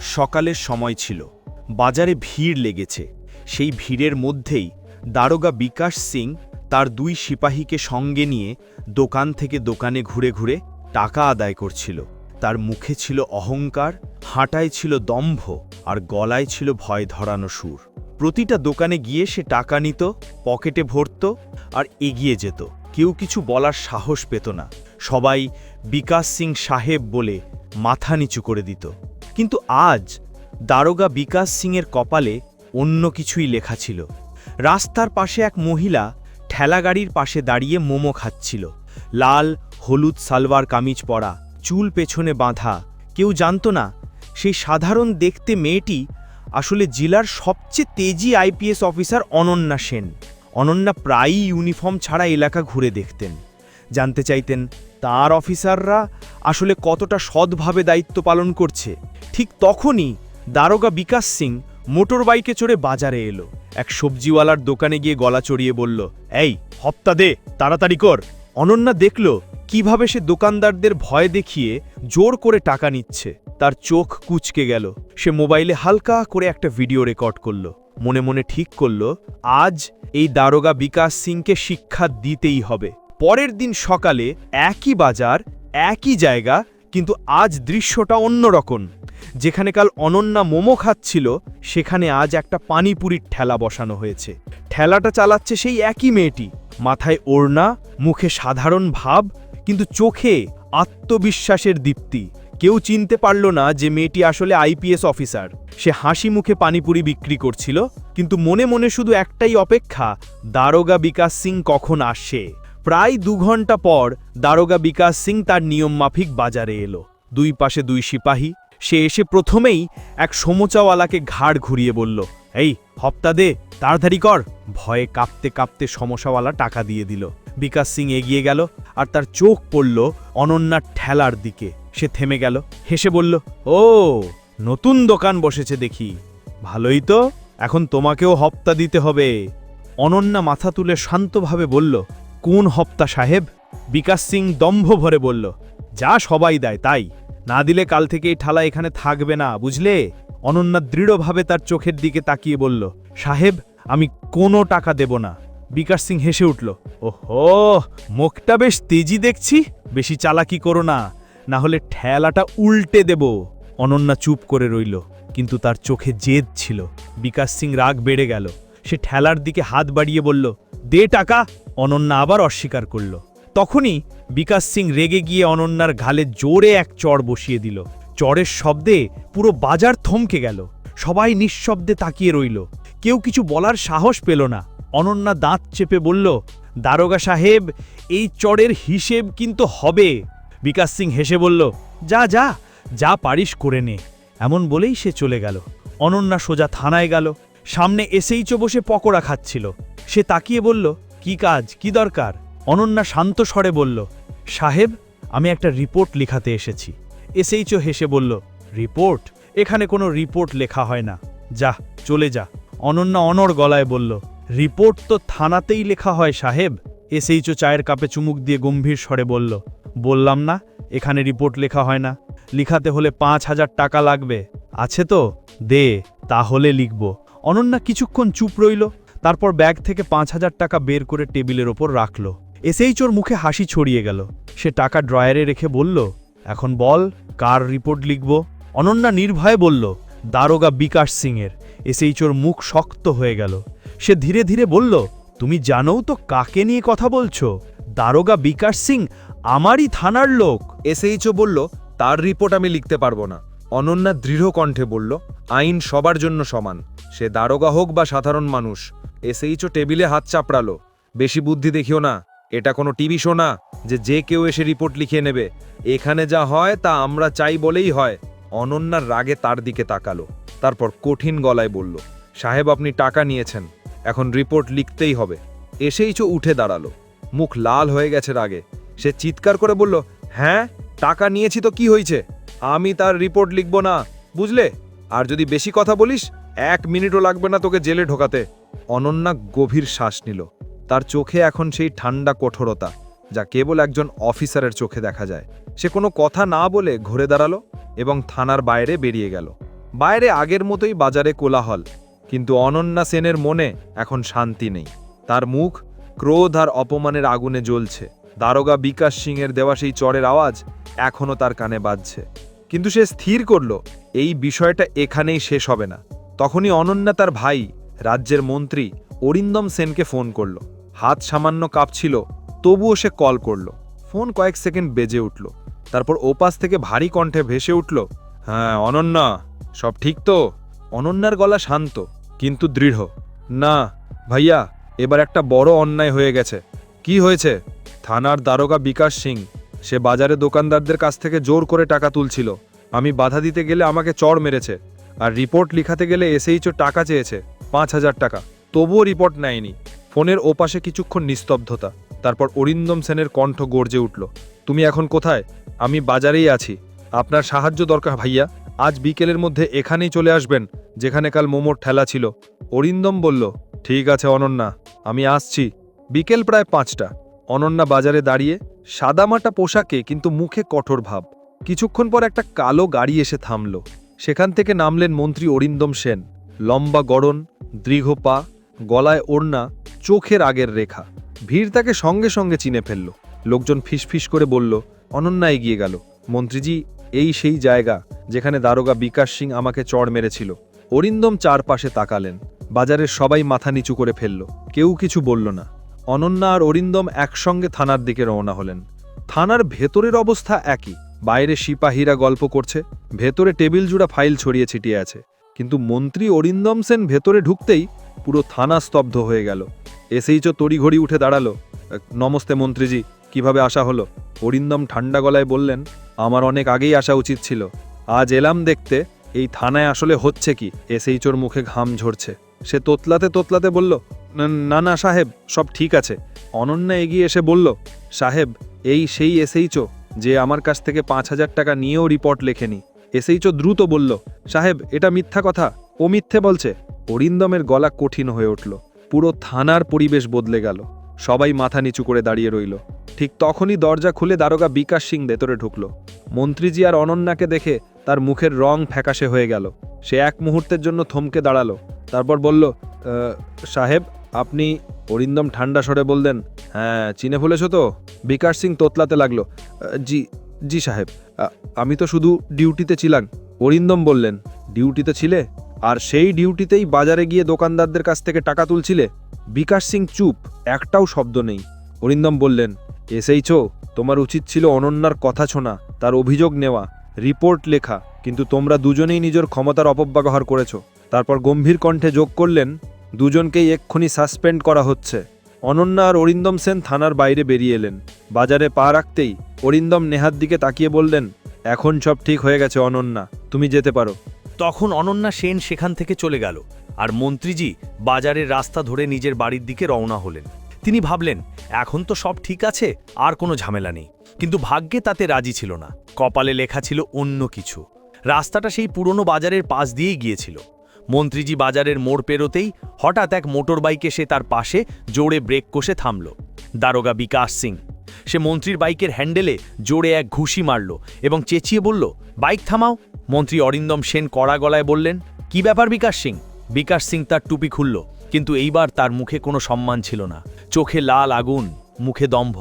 সকালের সময় ছিল। বাজারে ভিড় লেগেছে। সেই ভিড়ের মধ্যেই দারোগা বিকাশ সিং তার দুই সিপাহীকে সঙ্গে নিয়ে দোকান থেকে দোকানে ঘুরে ঘুরে টাকা আদায় করছিল। তার মুখে ছিল অহংকার, হাঁটায় ছিল দম্ভ আর গলায় ছিল ভয় ধরানো সুর। প্রতিটা দোকানে গিয়ে সে টাকা নিত, পকেটে ভরত আর এগিয়ে যেত। কেউ কিছু বলার সাহস পেত না। সবাই বিকাশ সিং সাহেব বলে মাথা নিচু করে দিত। কিন্তু আজ দারোগা বিকাশ সিংয়ের কপালে অন্য কিছুই লেখা ছিল। রাস্তার পাশে এক মহিলা ঠেলাগাড়ির পাশে দাঁড়িয়ে মোমো খাচ্ছিল। লাল, হলুদ সালোয়ার কামিজ পরা, চুল পেছনে বাঁধা, কেউ জানতো না সেই সাধারণ দেখতে মেয়েটি আসলে জেলার সবচেয়ে তেজি আইপিএস অফিসার অনন্যা সেন। অনন্যা প্রায়ই ইউনিফর্ম ছাড়া এলাকা ঘুরে দেখতেন। জানতে চাইতেন তার অফিসাররা আসলে কতটা সৎভাবে দায়িত্ব পালন করছে। ঠিক তখনই দারোগা বিকাশ সিং মোটর বাইকে চড়ে বাজারে এলো। এক সবজিওয়ালার দোকানে গিয়ে গলা চড়িয়ে বলল, এই, হপ্তা দে, তাড়াতাড়ি কর। অনন্যা দেখল কীভাবে সে দোকানদারদের ভয় দেখিয়ে জোর করে টাকা নিচ্ছে। তার চোখ কুচকে গেল। সে মোবাইলে হালকা করে একটা ভিডিও রেকর্ড করল। মনে মনে ঠিক করল, আজ এই দারোগা বিকাশ সিংকে শিক্ষা দিতেই হবে। পরের দিন সকালে একই বাজার, একই জায়গা, কিন্তু আজ দৃশ্যটা অন্যরকম। যেখানে কাল অনন্যা মোমো খাচ্ছিল, সেখানে আজ একটা পানিপুরির ঠেলা বসানো হয়েছে। ঠেলাটা চালাচ্ছে সেই একই মেয়েটি। মাথায় ওড়না, মুখে সাধারণ ভাব, কিন্তু চোখে আত্মবিশ্বাসের দীপ্তি। কেউ চিনতে পারল না যে মেয়েটি আসলে আইপিএস অফিসার। সে হাসি মুখে পানিপুরি বিক্রি করছিল, কিন্তু মনে মনে শুধু একটাই অপেক্ষা, দারোগা বিকাশ সিং কখন আসে? প্রায় দু ঘণ্টা পর দারোগা বিকাশ সিং তার নিয়ম মাফিক বাজারে এলো। দুই পাশে দুই সিপাহী, সে এসে প্রথমেই এক সমোচাওয়ালাকে ঘাড় ঘুরিয়ে বলল, এই, হপ্তা দে, তাড়াতাড়ি কর। ভয়ে কাঁপতে কাঁপতে সমস্যাওয়ালা টাকা দিয়ে দিল। বিকাশ সিং এগিয়ে গেল আর তার চোখ পড়ল অনন্যার ঠেলার দিকে। সে থেমে গেল, হেসে বলল, ও, নতুন দোকান বসেছে দেখি। ভালোই তো, এখন তোমাকেও হপ্তা দিতে হবে। অনন্যা মাথা তুলে শান্তভাবে বলল কোন হপ্তা সাহেব? বিকাশ সিং দম্ভ ভরে বলল, যা সবাই দেয় তাই। না দিলে কাল থেকে এই ঠালা এখানে থাকবে না, বুঝলে? অনন্যা দৃঢ়ভাবে তার চোখের দিকে তাকিয়ে বলল, সাহেব, আমি কোনো টাকা দেব না। বিকাশ সিং হেসে উঠল, ওহো, মুখটা বেশ তেজি দেখছি, বেশি চালাকি করো না না হলে ঠেলাটা উল্টে দেব। অনন্যা চুপ করে রইল, কিন্তু তার চোখে জেদ ছিল। বিকাশ সিং রাগ বেড়ে গেল, সে ঠেলার দিকে হাত বাড়িয়ে বলল, দে টাকা অনন্যা আবার অস্বীকার করল। তখনই বিকাশ সিং রেগে গিয়ে অনন্যার ঘালে জোরে এক চড় বসিয়ে দিল। চড়ের শব্দে পুরো বাজার থমকে গেল। সবাই নিঃশব্দে তাকিয়ে রইল। কেউ কিছু বলার সাহস পেল না। অনন্যা দাঁত চেপে বলল, দারোগা সাহেব, এই চড়ের হিসেব কিন্তু হবে। বিকাশ সিং হেসে বলল, যা যা যা পারিস করে নে। এমন বলেই সে চলে গেল। অনন্যা সোজা থানায় গেল। সামনে এসেইচো বসে পকোড়া খাচ্ছিল। সে তাকিয়ে বলল কি কাজ, কি দরকার? অনন্যা শান্ত স্বরে বলল, সাহেব, আমি একটা রিপোর্ট লেখাতে এসেছি। এসেইচো হেসে বলল, রিপোর্ট? এখানে কোনো রিপোর্ট লেখা হয় না। যা, চলে যা। অনন্যা অনর গলায় বলল, রিপোর্ট তো থানাতেই লেখা হয়, সাহেব। এসেইচো চায়ের কাপে চুমুক দিয়ে গম্ভীর স্বরে বলল, বললাম না, এখানে রিপোর্ট লেখা হয় না। লিখাতে হলে পাঁচ হাজার টাকা লাগবে। আছে তো? দে, তাহলে লিখব। অনন্যা কিছুক্ষণ চুপ রইল তারপর ব্যাগ থেকে পাঁচ হাজার টাকা বের করে টেবিলের ওপর রাখল। এসেইচোর মুখে হাসি ছড়িয়ে গেল। সে টাকা ড্রয়ারে রেখে বলল, এখন বল, কার রিপোর্ট লিখব? অনন্যা নির্ভয়ে বলল, দারোগা বিকাশ সিংয়ের। এসেইচোর মুখ শক্ত হয়ে গেল। সে ধীরে ধীরে বলল, তুমি জানো তো কাকে নিয়ে কথা বলছো? দারোগা বিকাশ সিং আমারই থানার লোক। এসএইচও বলল, তার রিপোর্ট আমি লিখতে পারব না। অনন্যা দৃঢ় কণ্ঠে বলল, আইন সবার জন্য সমান। সে দারোগা হোক বা সাধারণ মানুষ এসএইচও টেবিলে হাত চাপড়ালো। বেশি বুদ্ধি দেখিও না। এটা কোনো টিভি শো না, যে যে কেউ এসে রিপোর্ট লিখে নেবে। এখানে যা হয়, তা আমরা চাই বলেই হয়। অনন্যার রাগে তার দিকে তাকালো। তারপর কঠিন গলায় বলল, সাহেব, আপনি টাকা নিয়েছেন। এখন রিপোর্ট লিখতেই হবে। এসেইচও উঠে দাঁড়াল। মুখ লাল হয়ে গেছে রাগে। সে চিৎকার করে বলল হ্যাঁ টাকা নিয়েছি তো কি হয়েছে আমি তার রিপোর্ট লিখব না, বুঝলে? আর যদি বেশি কথা বলিস, এক মিনিটও লাগবে না তোকে জেলে ঢোকাতে। অনন্যা গভীর শ্বাস নিল। তার চোখে এখন সেই ঠান্ডা কঠোরতা, যা কেবল একজন অফিসারের চোখে দেখা যায়। সে কোনো কথা না বলে ঘুরে দাঁড়াল এবং থানার বাইরে বেরিয়ে গেল। বাইরে আগের মতোই বাজারে কোলাহল, কিন্তু অনন্যা সেনের মনে এখন শান্তি নেই। তার মুখ ক্রোধ আর অপমানের আগুনে জ্বলছে। দারোগা বিকাশ সিংয়ের দেওয়া সেই চরের আওয়াজ এখনও তার কানে বাজছে। কিন্তু সে স্থির করল, এই বিষয়টা এখানেই শেষ হবে না। তখনই অনন্যা তার ভাই রাজ্যের মন্ত্রী অরিন্দম সেনকে ফোন করল। হাত সামান্য কাঁপছিল, তবুও সে কল করল। ফোন কয়েক সেকেন্ড বেজে উঠল। তারপর ওপাশ থেকে ভারী কণ্ঠে ভেসে উঠল হ্যাঁ অনন্যা, সব ঠিক তো? অনন্যার গলা শান্ত, কিন্তু দৃঢ়। না, ভাইয়া, এবার একটা বড় অন্যায় হয়ে গেছে। কি হয়েছে? থানার দারোগা বিকাশ সিং, সে বাজারে দোকানদারদের কাছ থেকে জোর করে টাকা তুলছিল। আমি বাধা দিতে গেলে আমাকে চড় মেরেছে। আর রিপোর্ট লিখাতে গেলে এসেইচও টাকা চেয়েছে, পাঁচ হাজার টাকা। তবুও রিপোর্ট নেয়নি। ফোনের ওপাশে কিছুক্ষণ নিস্তব্ধতা, তারপর অরিন্দম সেনের কণ্ঠ গর্জে উঠল, তুমি এখন কোথায়? আমি বাজারেই আছি। আপনার সাহায্য দরকার ভাইয়া। আজ বিকেলের মধ্যে এখানেই চলে আসবেন, যেখানে কাল মোমোর ঠেলা ছিল। অরিন্দম বলল, ঠিক আছে অনন্যা, আমি আসছি। বিকেল প্রায় পাঁচটা। অনন্যা বাজারে দাঁড়িয়ে, সাদামাটা পোশাকে কিন্তু মুখে কঠোর ভাব। কিছুক্ষণ পর একটা কালো গাড়ি এসে থামল। সেখান থেকে নামলেন মন্ত্রী অরিন্দম সেন। লম্বা গড়ন, দীর্ঘ পা, গলায় ওড়না, চোখের আগের রেখা। ভিড় তাকে সঙ্গে সঙ্গে চিনে ফেলল। লোকজন ফিসফিস করে বলল, অনন্যা এগিয়ে গেল। মন্ত্রীজি, এই সেই জায়গা যেখানে দারোগা বিকাশ সিং আমাকে চড় মেরেছিল অরিন্দম চারপাশে তাকালেন। বাজারের সবাই মাথা নিচু করে ফেলল। কেউ কিছু বলল না। অনন্যা আর অরিন্দম একসঙ্গে থানার দিকে রওনা হলেন। থানার ভেতরের অবস্থা একই। বাইরে সিপাহীরা গল্প করছে, ভেতরে টেবিল জুড়া ফাইল ছড়িয়ে ছিটিয়ে আছে। কিন্তু মন্ত্রী অরিন্দম সেন ভেতরে ঢুকতেই পুরো থানা স্তব্ধ হয়ে গেল। এসেইচও তড়িঘড়ি উঠে দাঁড়াল। নমস্তে মন্ত্রীজি, কীভাবে আসা হলো? অরিন্দম ঠান্ডা গলায় বললেন, আমার অনেক আগেই আসা উচিত ছিল। আজ এলাম দেখতে, এই থানায় আসলে হচ্ছে কি? এসেইচোর মুখে ঘাম ঝরছে। সে তোতলাতে তোতলাতে বলল, "না- না না, সাহেব, সব ঠিক আছে। অনন্যা এগিয়ে এসে বলল, সাহেব, এই সেই এসেইচো যে আমার কাছ থেকে পাঁচ হাজার টাকা নিয়েও রিপোর্ট লেখেনি। এসেইচো দ্রুত বলল সাহেব এটা মিথ্যা কথা। ও মিথ্যে বলছে। অরিন্দমের গলা কঠিন হয়ে উঠল। পুরো থানার পরিবেশ বদলে গেল। সবাই মাথা নিচু করে দাঁড়িয়ে রইল। ঠিক তখনই দরজা খুলে দারোগা বিকাশ সিং ভেতরে ঢুকল। মন্ত্রীজি আর অনন্যাকে দেখে তার মুখের রং ফ্যাকাশে হয়ে গেল। সে এক মুহূর্তের জন্য থমকে দাঁড়াল। তারপর বলল "আহ, সাহেব আপনি অরিন্দম ঠান্ডা স্বরে বললেন হ্যাঁ চিনে ফেলেছ তো? বিকাশ সিং তোতলাতে লাগল। জি জি সাহেব আমি তো শুধু ডিউটিতে ছিলাম। অরিন্দম বললেন, ডিউটিতে ছিলে? আর সেই ডিউটিতেই বাজারে গিয়ে দোকানদারদের কাছ থেকে টাকা তুলছিলে? বিকাশ সিং চুপ, একটাও শব্দ নেই। অরিন্দম বললেন, এসেইছো, তোমার উচিত ছিল অনন্যার কথা শোনা, তার অভিযোগ নেওয়া, রিপোর্ট লেখা, কিন্তু তোমরা দুজনেই নিজের ক্ষমতার অপব্যবহার করেছ। তারপর গম্ভীর কণ্ঠে যোগ করলেন দুজনকেই এক্ষুনি সাসপেন্ড করা হচ্ছে। অনন্যা আর অরিন্দম সেন থানার বাইরে বেরিয়ে এলেন। বাজারে পা রাখতেই অরিন্দম নেহার দিকে তাকিয়ে বললেন, এখন সব ঠিক হয়ে গেছে অনন্যা, তুমি যেতে পারো। তখন অনন্যা সেন সেখান থেকে চলে গেল আর মন্ত্রীজি বাজারের রাস্তা ধরে নিজের বাড়ির দিকে রওনা হলেন। তিনি ভাবলেন, এখন তো সব ঠিক আছে, আর কোনো ঝামেলা নেই। কিন্তু ভাগ্যে তাতে রাজি ছিল না। কপালে লেখা ছিল অন্য কিছু। রাস্তাটা সেই পুরনো বাজারের পাশ দিয়েই গিয়েছিল। মন্ত্রীজি বাজারের মোড় পেরোতেই হঠাৎ এক মোটর বাইক এসে তার পাশে জোরে ব্রেক কষে থামল। দারোগা বিকাশ সিং। সে মন্ত্রীর বাইকের হ্যান্ডেলে জোরে এক ঘুষি মারল এবং চেঁচিয়ে বলল, বাইক থামাও। মন্ত্রী অরিন্দম সেন কড়া গলায় বললেন, কি ব্যাপার বিকাশ সিং? বিকাশ সিং তার টুপি খুলল, কিন্তু এইবার তার মুখে কোনো সম্মান ছিল না। চোখে লাল আগুন, মুখে দম্ভ।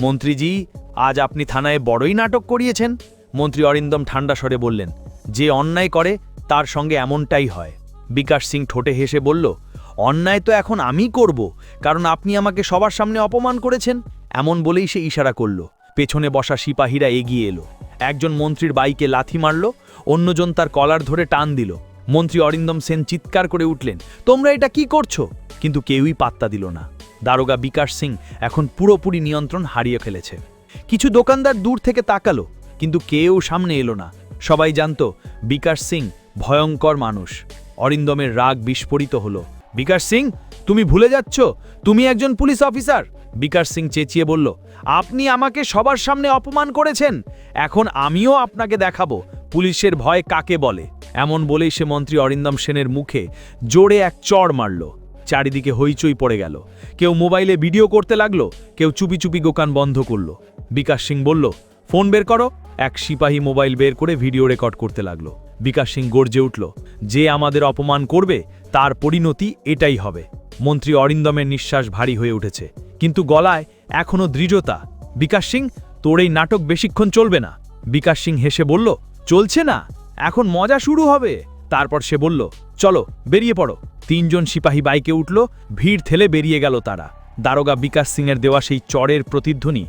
মন্ত্রীজি, আজ আপনি থানায় বড়ই নাটক করিয়েছেন? মন্ত্রী অরিন্দম ঠান্ডা স্বরে বললেন, যে অন্যায় করে, তার সঙ্গে এমনটাই হয়। বিকাশ সিং ঠোঁটে হেসে বলল, অন্যায় তো এখন আমি করব, কারণ আপনি আমাকে সবার সামনে অপমান করেছেন। এমন বলেই সে ইশারা করল। পেছনে বসা সিপাহীরা এগিয়ে এলো। একজন মন্ত্রীর বাইকে লাথি মারল, অন্যজন তার কলার ধরে টান দিল। মন্ত্রী অরিন্দম সেন চিৎকার করে উঠলেন, তোমরা এটা কি করছ? কিন্তু কেউই পাত্তা দিল না। দারোগা বিকাশ সিং এখন পুরোপুরি নিয়ন্ত্রণ হারিয়ে ফেলেছে। কিছু দোকানদার দূর থেকে তাকালো, কিন্তু কেউ সামনে এলো না। সবাই জানত, বিকাশ সিং ভয়ঙ্কর মানুষ। অরিন্দমের রাগ বিস্ফোরিত হলো। বিকাশ সিং, তুমি ভুলে যাচ্ছ? তুমি একজন পুলিশ অফিসার। বিকাশ সিং চেঁচিয়ে বলল, আপনি আমাকে সবার সামনে অপমান করেছেন। এখন আমিও আপনাকে দেখাবো। পুলিশের ভয় কাকে বলে? এমন বলেই সে মন্ত্রী অরিন্দম সেনের মুখে জোরে এক চড় মারল। চারিদিকে হইচই পড়ে গেল। কেউ মোবাইলে ভিডিও করতে লাগল, কেউ চুপি চুপি দোকান বন্ধ করল। বিকাশ সিং বলল, ফোন বের করো। এক সিপাহী মোবাইল বের করে ভিডিও রেকর্ড করতে লাগল। বিকাশ সিং গর্জে উঠল, যে আমাদের অপমান করবে, তার পরিণতি এটাই হবে। মন্ত্রী অরিন্দমের নিঃশ্বাস ভারী হয়ে উঠেছে, কিন্তু গলায় এখনও দৃঢ়তা। বিকাশ সিং, তোর এই নাটক বেশিক্ষণ চলবে না। বিকাশ সিং হেসে বলল, চলছে না, এখন মজা শুরু হবে। তারপর সে বলল, চলো, বেরিয়ে পড়ো। তিনজন সিপাহী বাইকে উঠল, ভিড় ঠেলে বেরিয়ে গেল তারা। দারোগা বিকাশ সিংয়ের দেওয়া সেই চরের প্রতিধ্বনি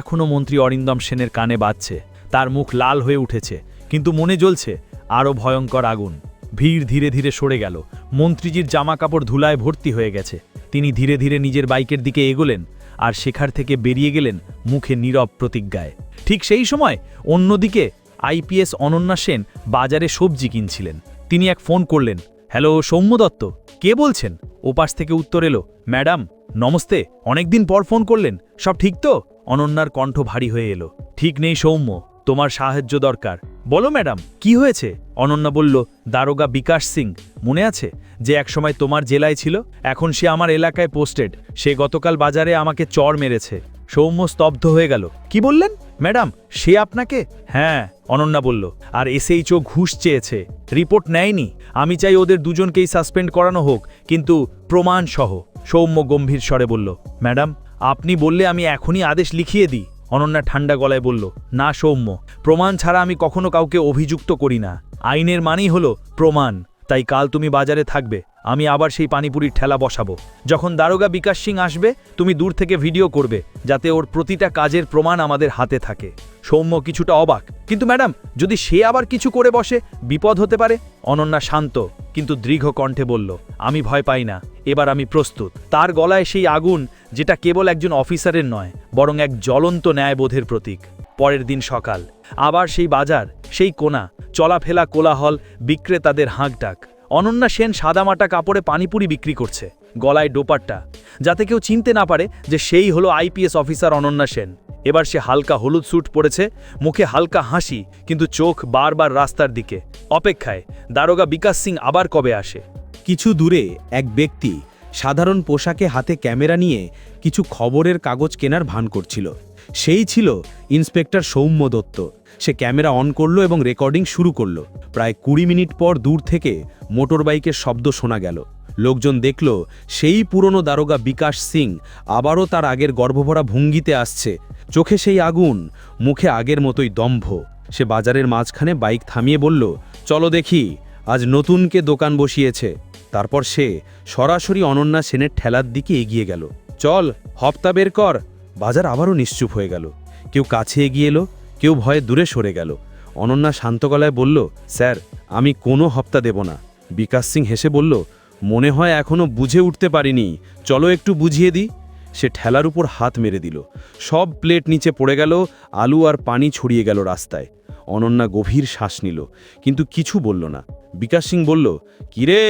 এখনও মন্ত্রী অরিন্দম সেনের কানে বাজছে। তার মুখ লাল হয়ে উঠেছে। কিন্তু মনে জ্বলছে, আরও ভয়ঙ্কর আগুন। ভিড় ধীরে ধীরে সরে গেল। মন্ত্রীজির জামা কাপড় ধুলায় ভর্তি হয়ে গেছে। তিনি ধীরে ধীরে নিজের বাইকের দিকে এগোলেন আর শেখার থেকে বেরিয়ে গেলেন মুখে নীরব প্রতিজ্ঞায়। ঠিক সেই সময় অন্যদিকে আইপিএস অনন্যা সেন বাজারে সবজি কিনছিলেন। তিনি এক ফোন করলেন, হ্যালো, সৌম্য দত্ত, কে বলছেন? ওপাশ থেকে উত্তর এলো, ম্যাডাম, নমস্তে। অনেকদিন পর ফোন করলেন, সব ঠিক তো? অনন্যার কণ্ঠ ভারী হয়ে এলো, ঠিক নেই সৌম্য। তোমার সাহায্য দরকার। বলো ম্যাডাম, কি হয়েছে? অনন্যা বলল, দারোগা বিকাশ সিং, মনে আছে? যে একসময় তোমার জেলায় ছিল, এখন সে আমার এলাকায় পোস্টেড। সে গতকাল বাজারে আমাকে চর মেরেছে। সৌম্য স্তব্ধ হয়ে গেল। কি বললেন? ম্যাডাম, সে আপনাকে? হ্যাঁ অনন্যা বলল, আর এসএইচও ঘুষ চেয়েছে। রিপোর্ট নেয়নি। আমি চাই ওদের দুজনকেই সাসপেন্ড করানো হোক, কিন্তু প্রমাণ সহ। সৌম্য গম্ভীর স্বরে বলল, ম্যাডাম, আপনি বললে আমি এখনই আদেশ লিখিয়ে দিই। অনন্যা ঠান্ডা গলায় বলল, না সৌম্য, প্রমাণ ছাড়া আমি কখনো কাউকে অভিযুক্ত করি না। আইনের মানেই হলো প্রমাণ। তাই কাল তুমি বাজারে থাকবে, আমি আবার সেই পানিপুরির ঠেলা বসাবো। যখন দারোগা বিকাশ সিং আসবে, তুমি দূর থেকে ভিডিও করবে, যাতে ওর প্রতিটা কাজের প্রমাণ আমাদের হাতে থাকে। সৌম্য কিছুটা অবাক, কিন্তু ম্যাডাম, যদি সে আবার কিছু করে বসে, বিপদ হতে পারে? অনন্যা শান্ত, কিন্তু দীর্ঘ কণ্ঠে বলল আমি ভয় পাই না, এবার আমি প্রস্তুত। তার গলায় সেই আগুন, যেটা কেবল একজন অফিসারের নয়, বরং এক জ্বলন্ত ন্যায়বোধের প্রতীক। পরের দিন সকাল, আবার সেই বাজার, সেই কোনা চলাফেলা কোলাহল, বিক্রেতাদের হাঁকডাক। অনন্যা সেন সাদামাটা কাপড়ে পানিপুরি বিক্রি করছে, গলায় ডোপারটা যাতে কেউ চিনতে না পারে যে সেই হলো আইপিএস অফিসার অনন্যা সেন। এবার সে হালকা হলুদ স্যুট পরেছে, মুখে হালকা হাসি, কিন্তু চোখ বারবার রাস্তার দিকে। অপেক্ষায়, দারোগা বিকাশ সিং আবার কবে আসে? কিছু দূরে এক ব্যক্তি সাধারণ পোশাকে হাতে ক্যামেরা নিয়ে কিছু খবরের কাগজ কেনার ভান করছিল। সেই ছিল ইন্সপেক্টর সৌম্য দত্ত। সে ক্যামেরা অন করল এবং রেকর্ডিং শুরু করল। প্রায় কুড়ি মিনিট পর দূর থেকে মোটরবাইকের শব্দ শোনা গেল। লোকজন দেখল, সেই পুরনো দারোগা বিকাশ সিং আবারও তার আগের গর্ভভরা ভঙ্গিতে আসছে। চোখে সেই আগুন, মুখে আগের মতোই দম্ভ। সে বাজারের মাঝখানে বাইক থামিয়ে বলল, চলো দেখি, আজ নতুনকে দোকান বসিয়েছে। তারপর সে সরাসরি অনন্যা সেনের ঠেলার দিকে এগিয়ে গেল। চল, হপ্তা বের কর। বাজার আবারও নিশ্চুপ হয়ে গেল। কেউ কাছে এগিয়ে এলো, কেউ ভয়ে দূরে সরে গেল। অনন্যা শান্ত গলায় বলল, স্যার, আমি কোনো হপ্তা দেব না। বিকাশ সিং হেসে বলল, মনে হয় এখনও বুঝে উঠতে পারিনি। চলো একটু বুঝিয়ে দিই। সে ঠেলার উপর হাত মেরে দিল। সব প্লেট নিচে পড়ে গেল, আলু আর পানি ছড়িয়ে গেল রাস্তায়। অনন্যা গভীর শ্বাস নিল, কিন্তু কিছু বলল না। বিকাশ সিং বলল, কিরে,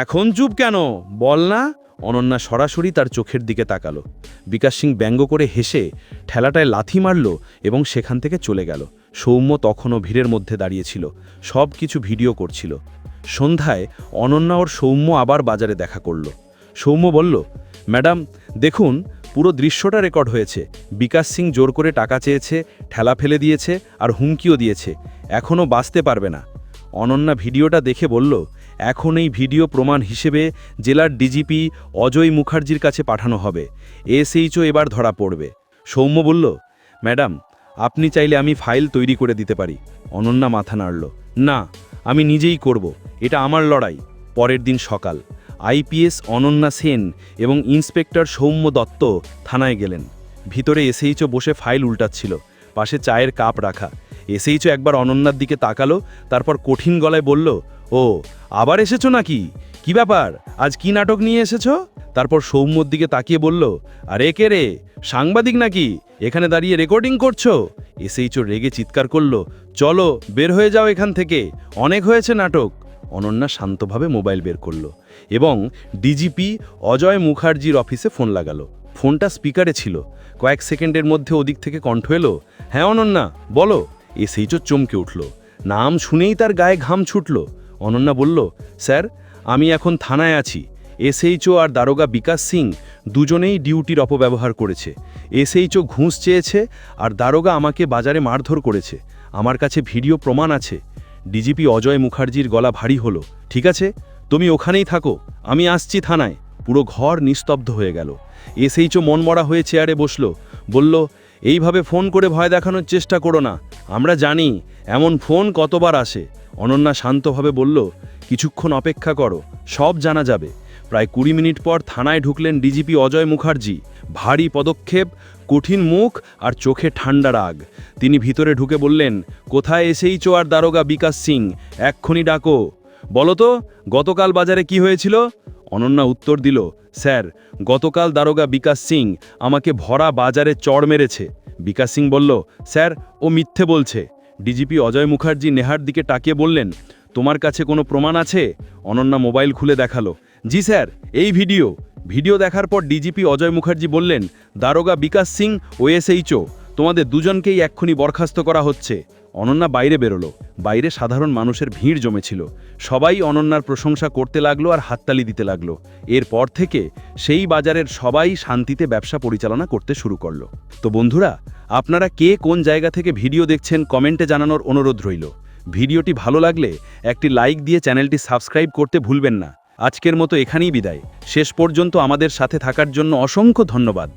এখন চুপ কেন? বল না। অনন্যা সরাসরি তার চোখের দিকে তাকালো। বিকাশ সিং ব্যঙ্গ করে হেসে ঠেলাটায় লাথি মারল এবং সেখান থেকে চলে গেল। সৌম্য তখনও ভিড়ের মধ্যে দাঁড়িয়েছিল, সব কিছু ভিডিও করছিল। সন্ধ্যায় অনন্যা ওর সৌম্য আবার বাজারে দেখা করল। সৌম্য বলল, ম্যাডাম, দেখুন, পুরো দৃশ্যটা রেকর্ড হয়েছে। বিকাশ সিং জোর করে টাকা চেয়েছে, ঠেলা ফেলে দিয়েছে আর হুমকিও দিয়েছে। এখনও বাঁচতে পারবে না। অনন্যা ভিডিওটা দেখে বলল, এখন এই ভিডিও প্রমাণ হিসেবে জেলার ডিজিপি অজয় মুখার্জির কাছে পাঠানো হবে। এসএইচও এবার ধরা পড়বে। সৌম্য বলল, ম্যাডাম, আপনি চাইলে আমি ফাইল তৈরি করে দিতে পারি। অনন্যা মাথা নাড়ল, না, আমি নিজেই করব, এটা আমার লড়াই। পরের দিন সকাল, আইপিএস অনন্যা সেন এবং ইন্সপেক্টর সৌম্য দত্ত থানায় গেলেন। ভিতরে এসএইচও বসে ফাইল উল্টাচ্ছিল, পাশে চায়ের কাপ রাখা। এসএইচও একবার অনন্যার দিকে তাকালো, তারপর কঠিন গলায় বলল, ও, আবার এসেছ নাকি? কি ব্যাপার? আজ কি নাটক নিয়ে এসেছ? তারপর সৌম্যর দিকে তাকিয়ে বলল, আরে কে রে? সাংবাদিক নাকি? এখানে দাঁড়িয়ে রেকর্ডিং করছ? এসএইচও রেগে চিৎকার করল, চলো, বের হয়ে যাও এখান থেকে। অনেক হয়েছে নাটক। অনন্যা শান্তভাবে মোবাইল বের করল এবং ডিজিপি অজয় মুখার্জির অফিসে ফোন লাগালো। ফোনটা স্পিকারে ছিল। কয়েক সেকেন্ডের মধ্যে ওদিক থেকে কণ্ঠ এলো হ্যাঁ অনন্যা, বলো। এসএইচও চমকে উঠল। নাম শুনেই তার গায়ে ঘাম ছুটল। অনন্যা বলল, স্যার, আমি এখন থানায় আছি। এসএইচও আর দারোগা বিকাশ সিং দুজনেই ডিউটির অপব্যবহার করেছে। এসএইচও ঘুষ চেয়েছে আর দারোগা আমাকে বাজারে মারধর করেছে। আমার কাছে ভিডিও প্রমাণ আছে। ডিজিপি অজয় মুখার্জির গলা ভারী হলো। ঠিক আছে, তুমি ওখানেই থাকো। আমি আসছি থানায়। পুরো ঘর নিস্তব্ধ হয়ে গেল। এসএইচও মনমরা হয়ে চেয়ারে বসল। বলল এইভাবে ফোন করে ভয় দেখানোর চেষ্টা করো না। আমরা জানি, এমন ফোন কতবার আসে। অনন্যা শান্তভাবে বলল, কিছুক্ষণ অপেক্ষা করো, সব জানা যাবে। প্রায় কুড়ি মিনিট পর থানায় ঢুকলেন ডিজিপি অজয় মুখার্জি। ভারী পদক্ষেপ, কঠিন মুখ আর চোখে ঠান্ডা রাগ। তিনি ভিতরে ঢুকে বললেন, কোথায় এসেই চো আর দারোগা বিকাশ সিং? এক্ষুনি ডাকো। বলো তো, গতকাল বাজারে কি হয়েছিল? অনন্যা উত্তর দিল, স্যার, গতকাল দারোগা বিকাশ সিং আমাকে ভরা বাজারে চড় মেরেছে। বিকাশ সিং বলল, স্যার, ও মিথ্যে বলছে। ডিজিপি অজয় মুখার্জি নেহার দিকে তাকিয়ে বললেন, তোমার কাছে কোনো প্রমাণ আছে? অনন্যা মোবাইল খুলে দেখাল, জি স্যার, এই ভিডিও। ভিডিও দেখার পর ডিজিপি অজয় মুখার্জি বললেন, দারোগা বিকাশ সিং, ও এসএইচও তোমাদের দুজনকেই এক্ষুনি বরখাস্ত করা হচ্ছে। অনন্যা বাইরে বেরোলো। বাইরে সাধারণ মানুষের ভিড় জমেছিল। সবাই অনন্যার প্রশংসা করতে লাগল আর হাততালি দিতে লাগল। এরপর থেকে সেই বাজারের সবাই শান্তিতে ব্যবসা পরিচালনা করতে শুরু করল। তো বন্ধুরা, আপনারা কে কোন জায়গা থেকে ভিডিও দেখছেন কমেন্টে জানানোর অনুরোধ রইল। ভিডিওটি ভালো লাগলে একটি লাইক দিয়ে চ্যানেলটি সাবস্ক্রাইব করতে ভুলবেন না। আজকের মতো এখানেই বিদায়। শেষ পর্যন্ত আমাদের সাথে থাকার জন্য অসংখ্য ধন্যবাদ।